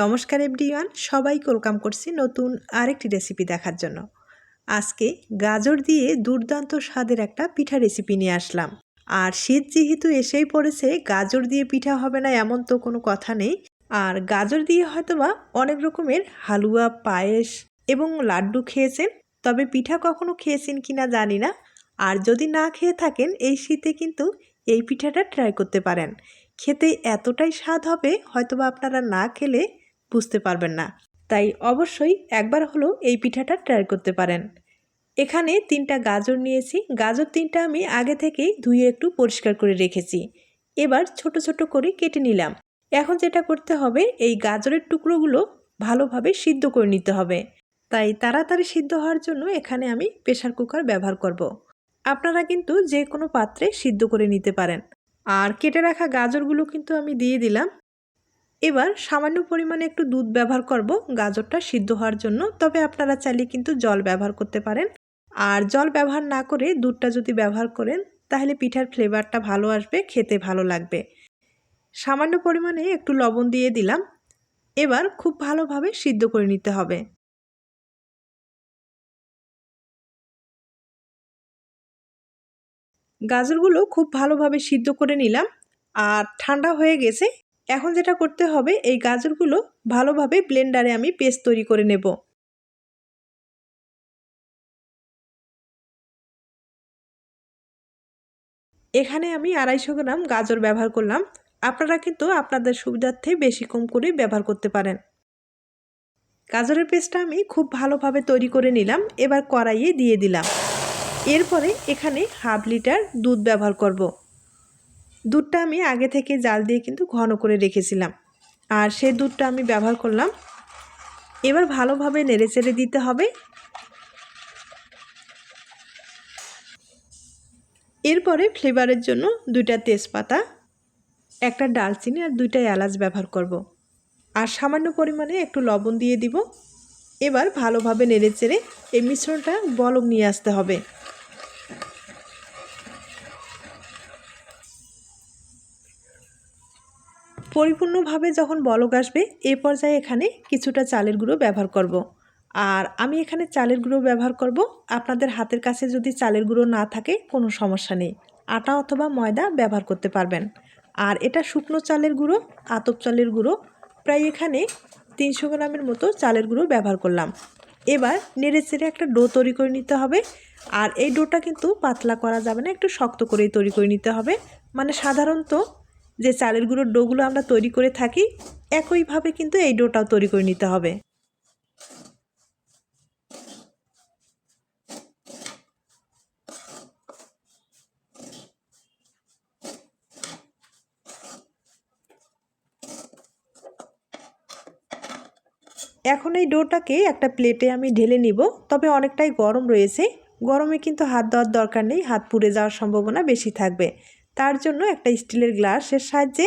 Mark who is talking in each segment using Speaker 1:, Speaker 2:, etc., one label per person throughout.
Speaker 1: নমস্কার এভরিওয়ান, সবাইকে ওয়েলকাম করছি নতুন আরেকটি রেসিপি দেখার জন্য। আজকে গাজর দিয়ে দুর্দান্ত স্বাদের একটা পিঠা রেসিপি নিয়ে আসলাম। আর শীত যেহেতু এসেই পড়েছে, গাজর দিয়ে পিঠা হবে না এমন তো কোনো কথা নেই। আর গাজর দিয়ে হয়তোবা অনেক রকমের হালুয়া, পায়েস এবং লাড্ডু খেয়েছেন, তবে পিঠা কখনো খেয়েছেন কি না জানি না। আর যদি না খেয়ে থাকেন, এই শীতে কিন্তু এই পিঠাটা ট্রাই করতে পারেন। খেতে এতটাই স্বাদ হবে, হয়তোবা আপনারা না খেলে বুঝতে পারবেন না। তাই অবশ্যই একবার হলো এই পিঠাটা ট্রাই করতে পারেন। এখানে তিনটা গাজর নিয়েছি। গাজর তিনটা আমি আগে থেকেই ধুয়ে একটু পরিষ্কার করে রেখেছি। এবার ছোট ছোট করে কেটে নিলাম। এখন যেটা করতে হবে, এই গাজরের টুকরোগুলো ভালোভাবে সিদ্ধ করে নিতে হবে। তাই তাড়াতাড়ি সিদ্ধ হওয়ার জন্য এখানে আমি প্রেশার কুকার ব্যবহার করব। আপনারা কিন্তু যে কোনো পাত্রে সিদ্ধ করে নিতে পারেন। আর কেটে রাখা গাজরগুলো কিন্তু আমি দিয়ে দিলাম। এবার সামান্য পরিমাণে একটু দুধ ব্যবহার করব। গাজরটা সিদ্ধ হওয়ার জন্য। তবে আপনারা চাইলে কিন্তু জল ব্যবহার করতে পারেন। আর জল ব্যবহার না করে দুধটা যদি ব্যবহার করেন, তাহলে পিঠার ফ্লেভারটা ভালো আসবে, খেতে ভালো লাগবে। সামান্য পরিমাণে একটু লবণ দিয়ে দিলাম। এবার খুব ভালোভাবে সিদ্ধ করে নিতে হবে। গাজরগুলো খুব ভালোভাবে সিদ্ধ করে নিলাম। আর ঠান্ডা হয়ে গেছে। এখন যেটা করতে হবে, এই গাজরগুলো ভালোভাবে ব্লেন্ডারে আমি পেস্ট তৈরি করে নেব। এখানে আমি আড়াইশো গ্রাম গাজর ব্যবহার করলাম। আপনারা কিন্তু আপনাদের সুবিধার্থে বেশি কম করে ব্যবহার করতে পারেন। গাজরের পেস্টটা আমি খুব ভালোভাবে তৈরি করে নিলাম, এবার কড়াইয়ে দিয়ে দিলাম। এরপরে এখানে হাফ লিটার দুধ ব্যবহার করব। দুধটা আমি আগে থেকে জাল দিয়ে কিন্তু ঘন করে রেখেছিলাম। আর সে দুধটা আমি ব্যবহার করলাম। এবার ভালোভাবে নেড়ে চেড়ে দিতে হবে। এরপরে ফ্লেভারের জন্য দুইটা তেজপাতা, একটা ডালচিনি আর দুইটা এলাচ ব্যবহার করব। আর সামান্য পরিমাণে একটু লবণ দিয়ে দিব। এবার ভালোভাবে নেড়ে চেড়ে এই মিশ্রণটা বলক নিয়ে আসতে হবে। পরিপূর্ণভাবে যখন বলক আসবে, এ পর্যায়ে এখানে কিছুটা চালের গুঁড়ো ব্যবহার করব। আর আমি এখানে চালের গুঁড়ো ব্যবহার করব। আপনাদের হাতের কাছে যদি চালের গুঁড়ো না থাকে, কোনো সমস্যা নেই। আটা অথবা ময়দা ব্যবহার করতে পারবেন। আর এটা শুকনো চালের গুঁড়ো, আতপ চালের গুঁড়ো। প্রায় এখানে তিনশো গ্রামের মতো চালের গুঁড়ো ব্যবহার করলাম। এবার নেড়ে চেড়ে একটা ডো তৈরি করে নিতে হবে। আর এই ডোটা কিন্তু পাতলা করা যাবে না, একটু শক্ত করেই তৈরি করে নিতে হবে। মানে সাধারণত যে চালের গুঁড়োর ডোগুলো আমরা তৈরি করে থাকি, একইভাবে কিন্তু এই ডোটাও তৈরি করে নিতে হবে। এখন এই ডোটাকে একটা প্লেটে আমি ঢেলে নিব, তবে অনেকটাই গরম রয়েছে। গরমে কিন্তু হাত দেওয়ার দরকার নেই, হাত পুড়ে যাওয়ার সম্ভাবনা বেশি থাকবে। তার জন্য একটা স্টিলের গ্লাসের সাহায্যে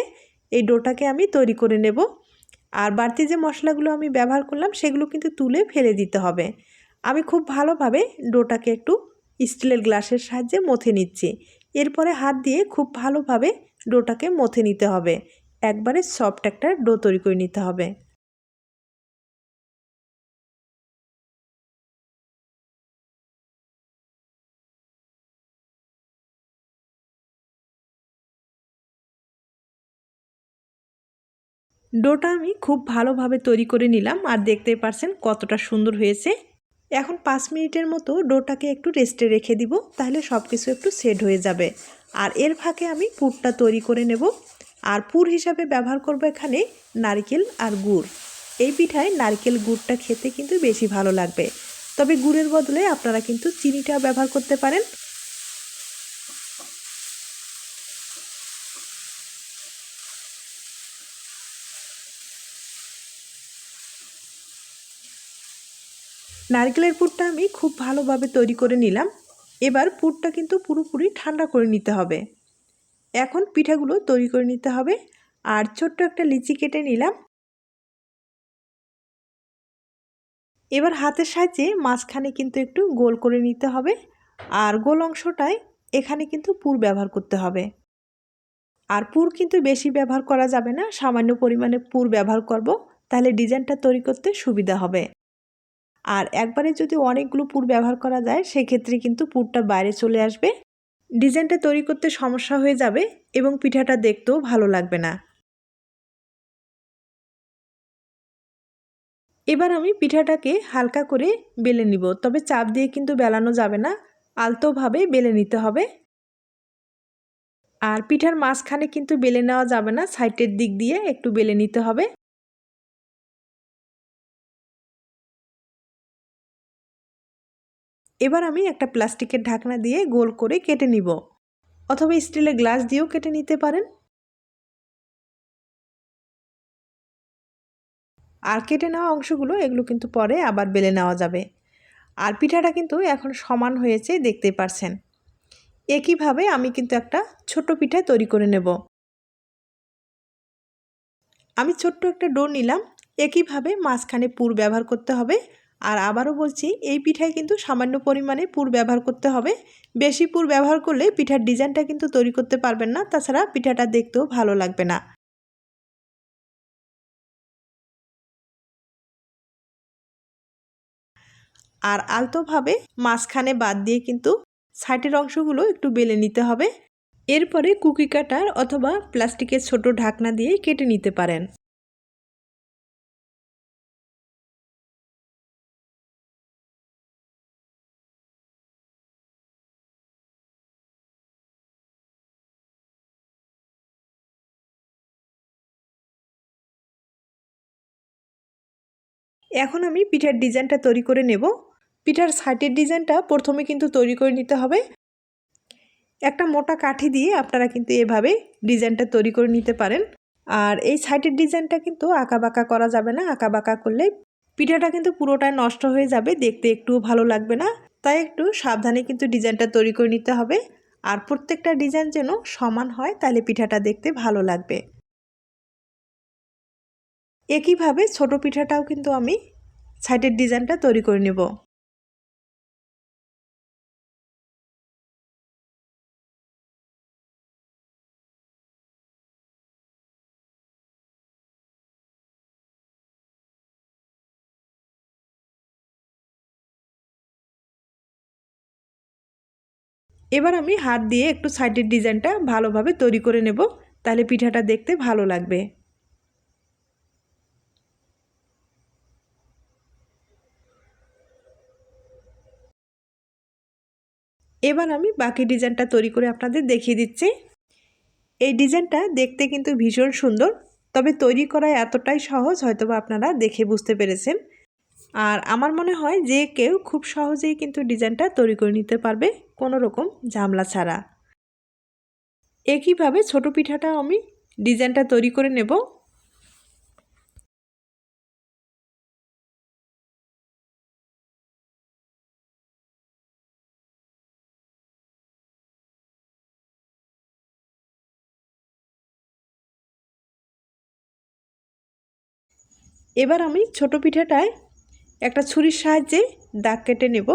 Speaker 1: এই ডোটাকে আমি তৈরি করে নেব। আর বাড়তি যে মশলাগুলো আমি ব্যবহার করলাম, সেগুলো কিন্তু তুলে ফেলে দিতে হবে। আমি খুব ভালোভাবে ডোটাকে একটু স্টিলের গ্লাসের সাহায্যে মথে নিচ্ছি। এরপরে হাত দিয়ে খুব ভালোভাবে ডোটাকে মথে নিতে হবে। একবারে সফট একটা ডো তৈরি করে নিতে হবে। ডোটা আমি খুব ভালোভাবে তৈরি করে নিলাম আর দেখতে পারছেন কতটা সুন্দর হয়েছে। এখন পাঁচ মিনিটের মতো ডোটাকে একটু রেস্টে রেখে দিব, তাহলে সব কিছু একটু সেট হয়ে যাবে। আর এর ফাঁকে আমি পুরটা তৈরি করে নেব। আর পুর হিসাবে ব্যবহার করব এখানে নারকেল আর গুড়। এই পিঠায় নারকেল গুড়টা খেতে কিন্তু বেশি ভালো লাগবে। তবে গুড়ের বদলে আপনারা কিন্তু চিনিটা ব্যবহার করতে পারেন। নারকেলের পুরটা আমি খুব ভালোভাবে তৈরি করে নিলাম। এবার পুরটা কিন্তু পুরোপুরি ঠান্ডা করে নিতে হবে। এখন পিঠাগুলো তৈরি করে নিতে হবে। আর ছোট্ট একটা লিচি কেটে নিলাম। এবার হাতের সাহায্যে মাঝখানে কিন্তু একটু গোল করে নিতে হবে। আর গোল অংশটায় এখানে কিন্তু পুর ব্যবহার করতে হবে। আর পুর কিন্তু বেশি ব্যবহার করা যাবে না। সামান্য পরিমাণে পুর ব্যবহার করব। তাহলে ডিজাইনটা তৈরি করতে সুবিধা হবে। আর একবারে যদি অনেকগুলো পুর ব্যবহার করা যায়, সেক্ষেত্রে কিন্তু পুরটা বাইরে চলে আসবে। ডিজাইনটা তৈরি করতে সমস্যা হয়ে যাবে এবং পিঠাটা দেখতেও ভালো লাগবে না। এবার আমি পিঠাটাকে হালকা করে বেলে নিব, তবে চাপ দিয়ে কিন্তু বেলানো যাবে না। আলতোভাবে বেলে নিতে হবে। আর পিঠার মাঝখানে কিন্তু বেলে নেওয়া যাবে না সাইটের দিক দিয়ে একটু বেলে নিতে হবে। এবার আমি একটা প্লাস্টিকের ঢাকনা দিয়ে গোল করে কেটে নিব। অথবা স্টিলের গ্লাস দিয়েও কেটে নিতে পারেন। আর কেটে নেওয়া অংশগুলো, এগুলো কিন্তু পরে আবার বেলে নেওয়া যাবে। আর পিঠাটা কিন্তু এখন সমান হয়েছে দেখতে পারছেন। একইভাবে আমি কিন্তু একটা ছোট পিঠা তৈরি করে নেব। আমি ছোট্ট একটা ডো নিলাম। একইভাবে মাঝখানে পুর ব্যবহার করতে হবে। আর আবারও বলছি, এই পিঠায় কিন্তু সামান্য পরিমাণে পুর ব্যবহার করতে হবে। বেশি পুর ব্যবহার করলে পিঠার ডিজাইনটা কিন্তু তৈরি করতে পারবেন না, তাছাড়া পিঠাটা দেখতেও ভালো লাগবে না। আর আলতোভাবে মাঝখানে বাদ দিয়ে কিন্তু সাইটের অংশগুলো একটু বেলে নিতে হবে। এরপরে কুকি কাটার অথবা প্লাস্টিকের ছোট ঢাকনা দিয়ে কেটে নিতে পারেন। এখন আমি পিঠার ডিজাইনটা তৈরি করে নেব। পিঠার সাইটের ডিজাইনটা প্রথমে কিন্তু তৈরি করে নিতে হবে। একটা মোটা কাঠি দিয়ে আপনারা কিন্তু এভাবে ডিজাইনটা তৈরি করে নিতে পারেন। আর এই সাইটের ডিজাইনটা কিন্তু আঁকা বাঁকা করা যাবে না। আঁকা বাঁকা করলে পিঠাটা কিন্তু পুরোটাই নষ্ট হয়ে যাবে। দেখতে একটুও ভালো লাগবে না। তাই একটু সাবধানে কিন্তু ডিজাইনটা তৈরি করে নিতে হবে। আর প্রত্যেকটা ডিজাইন যেন সমান হয়, তাহলে পিঠাটা দেখতে ভালো লাগবে। একইভাবে ছোট পিঠাটাও কিন্তু আমি সাইডের ডিজাইনটা তৈরি করে নেব। এবার আমি হাত দিয়ে একটু সাইডের ডিজাইনটা ভালোভাবে তৈরি করে নেব, তাহলে পিঠাটা দেখতে ভালো লাগবে। এবার আমি বাকি ডিজাইনটা তৈরি করে আপনাদের দেখিয়ে দিচ্ছি। এই ডিজাইনটা দেখতে কিন্তু ভীষণ সুন্দর, তবে তৈরি করা এতটাই সহজ হয়তো আপনারা দেখে বুঝতে পেরেছেন। আর আমার মনে হয় যে কেউ খুব সহজেই কিন্তু ডিজাইনটা তৈরি করে নিতে পারবে কোনো রকম ঝামলা ছাড়া। একইভাবে ছোট পিঠাটা আমি ডিজাইনটা তৈরি করে নেব। এবার আমি ছোট পিঠাটায় একটা ছুরির সাহায্যে দাগ কেটে নেব।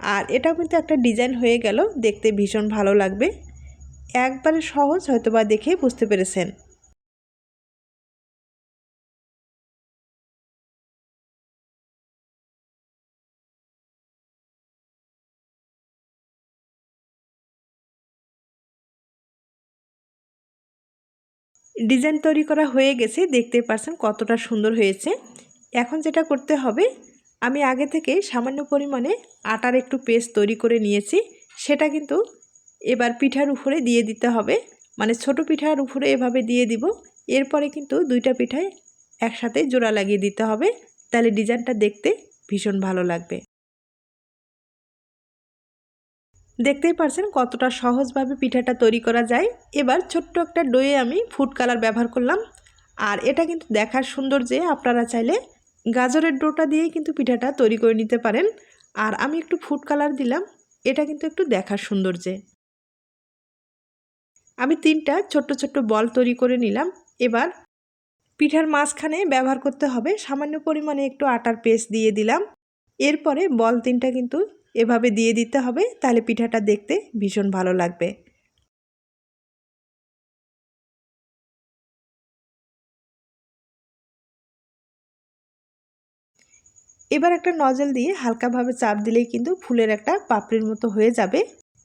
Speaker 1: আর এটা কিন্তু একটা ডিজাইন হয়ে গেল। দেখতে ভীষণ ভালো লাগবে। একবারে সহজ হয়তোবা দেখে বুঝতে পেরেছেন। ডিজাইন তৈরি করা হয়ে গেছে, দেখতে পারছেন কতটা সুন্দর হয়েছে। এখন যেটা করতে হবে, আমি আগে থেকে সামান্য পরিমাণে আটার একটু পেস্ট তৈরি করে নিয়েছি, সেটা কিন্তু এবার পিঠার উপরে দিয়ে দিতে হবে। মানে ছোট পিঠার উপরে এভাবে দিয়ে দিব, এরপরে কিন্তু দুইটা পিঠায় একসাথে জোড়া লাগিয়ে দিতে হবে, তাহলে ডিজাইনটা দেখতে ভীষণ ভালো লাগবে। দেখতেই পারছেন কতটা সহজভাবে পিঠাটা তৈরি করা যায়। এবার ছোট্ট একটা ডয়ে আমি ফুড কালার ব্যবহার করলাম। আর এটা কিন্তু দেখার সুন্দর যে আপনারা চাইলে গাজরের ডোটা দিয়েই কিন্তু পিঠাটা তৈরি করে নিতে পারেন। আর আমি একটু ফুড কালার দিলাম, এটা কিন্তু একটু দেখার সৌন্দর্যে। আমি তিনটা ছোট্ট ছোট্ট বল তৈরি করে নিলাম। এবার পিঠার মাঝখানে ব্যবহার করতে হবে সামান্য পরিমাণে একটু আটার পেস্ট দিয়ে দিলাম। এরপরে বল তিনটা কিন্তু এভাবে দিয়ে দিতে হবে, তাহলে পিঠাটা দেখতে ভীষণ ভালো লাগবে। এবার একটা নজল দিয়ে হালকাভাবে চাপ দিলেই কিন্তু ফুলের একটা পাপড়ির মতো হয়ে যাবে।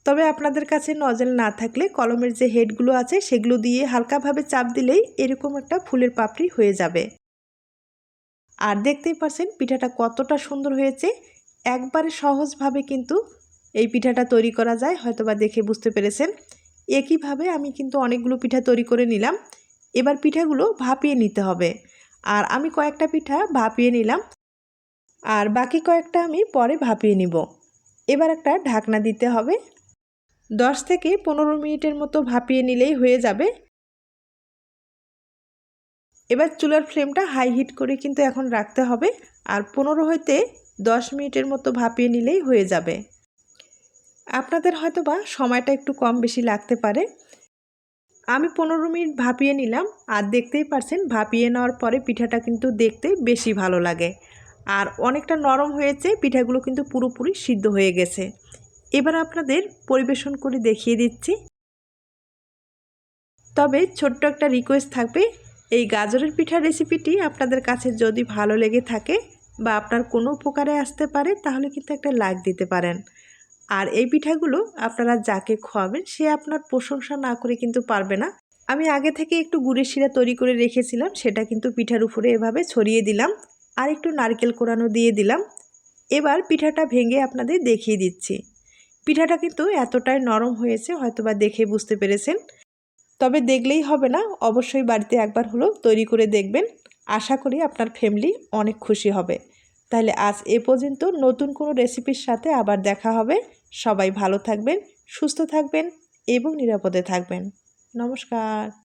Speaker 1: তবে আপনাদের কাছে নজল না থাকলে কলমের যে হেডগুলো আছে, সেগুলো দিয়ে হালকাভাবে চাপ দিলেই এরকম একটা ফুলের পাপড়ি হয়ে যাবে। আর দেখতেই পাচ্ছেন পিঠাটা কতটা সুন্দর হয়েছে। একবারে সহজভাবে কিন্তু এই পিঠাটা তৈরি করা যায়, হয়তোবা দেখে বুঝতে পেরেছেন। একইভাবে আমি কিন্তু অনেকগুলো পিঠা তৈরি করে নিলাম। এবার পিঠাগুলো ভাপিয়ে নিতে হবে। আর আমি কয়েকটা পিঠা ভাপিয়ে নিলাম। আর বাকি কয়েকটা আমি পরে ভাপিয়ে নিব। এবার একটা ঢাকনা দিতে হবে। দশ থেকে পনেরো মিনিটের মতো ভাপিয়ে নিলেই হয়ে যাবে। এবার চুলার ফ্লেমটা হাই হিট করে কিন্তু এখন রাখতে হবে। আর পনেরো হইতে দশ মিনিটের মতো ভাপিয়ে নিলেই হয়ে যাবে। আপনাদের হয়তো বা সময়টা একটু কম বেশি লাগতে পারে। আমি পনেরো মিনিট ভাপিয়ে নিলাম আর দেখতেই পারছেন ভাপিয়ে নেওয়ার পরে পিঠাটা কিন্তু দেখতে বেশি ভালো লাগে। আর অনেকটা নরম হয়েছে, পিঠাগুলো কিন্তু পুরোপুরি সিদ্ধ হয়ে গেছে। এবার আপনাদের পরিবেশন করে দেখিয়ে দিচ্ছি। তবে ছোট্ট একটা রিকোয়েস্ট থাকবে, এই গাজরের পিঠার রেসিপিটি আপনাদের কাছে যদি ভালো লেগে থাকে বা আপনার কোনো উপকারে আসতে পারে, তাহলে কিন্তু একটা লাইক দিতে পারেন। আর এই পিঠাগুলো আপনারা যাকে খোয়াবেন, সে আপনার প্রশংসা না করে কিন্তু পারবে না। আমি আগে থেকে একটু গুড়ের শিরা তৈরি করে রেখেছিলাম, সেটা কিন্তু পিঠার উপরে এভাবে ছড়িয়ে দিলাম। আর একটু নারকেল কোরানো দিয়ে দিলাম। এবার পিঠাটা ভেঙে আপনাদের দেখিয়ে দিচ্ছি। পিঠাটা কিন্তু এতটাই নরম হয়েছে, হয়তোবা দেখে বুঝতে পেরেছেন। তবে দেখলেই হবে না, অবশ্যই বাড়িতে একবার হলেও তৈরি করে দেখবেন। আশা করি আপনার ফ্যামিলি অনেক খুশি হবে। তাহলে আজ এ পর্যন্ত নতুন কোনো রেসিপির সাথে আবার দেখা হবে। সবাই ভালো থাকবেন, সুস্থ থাকবেন এবং নিরাপদে থাকবেন। নমস্কার।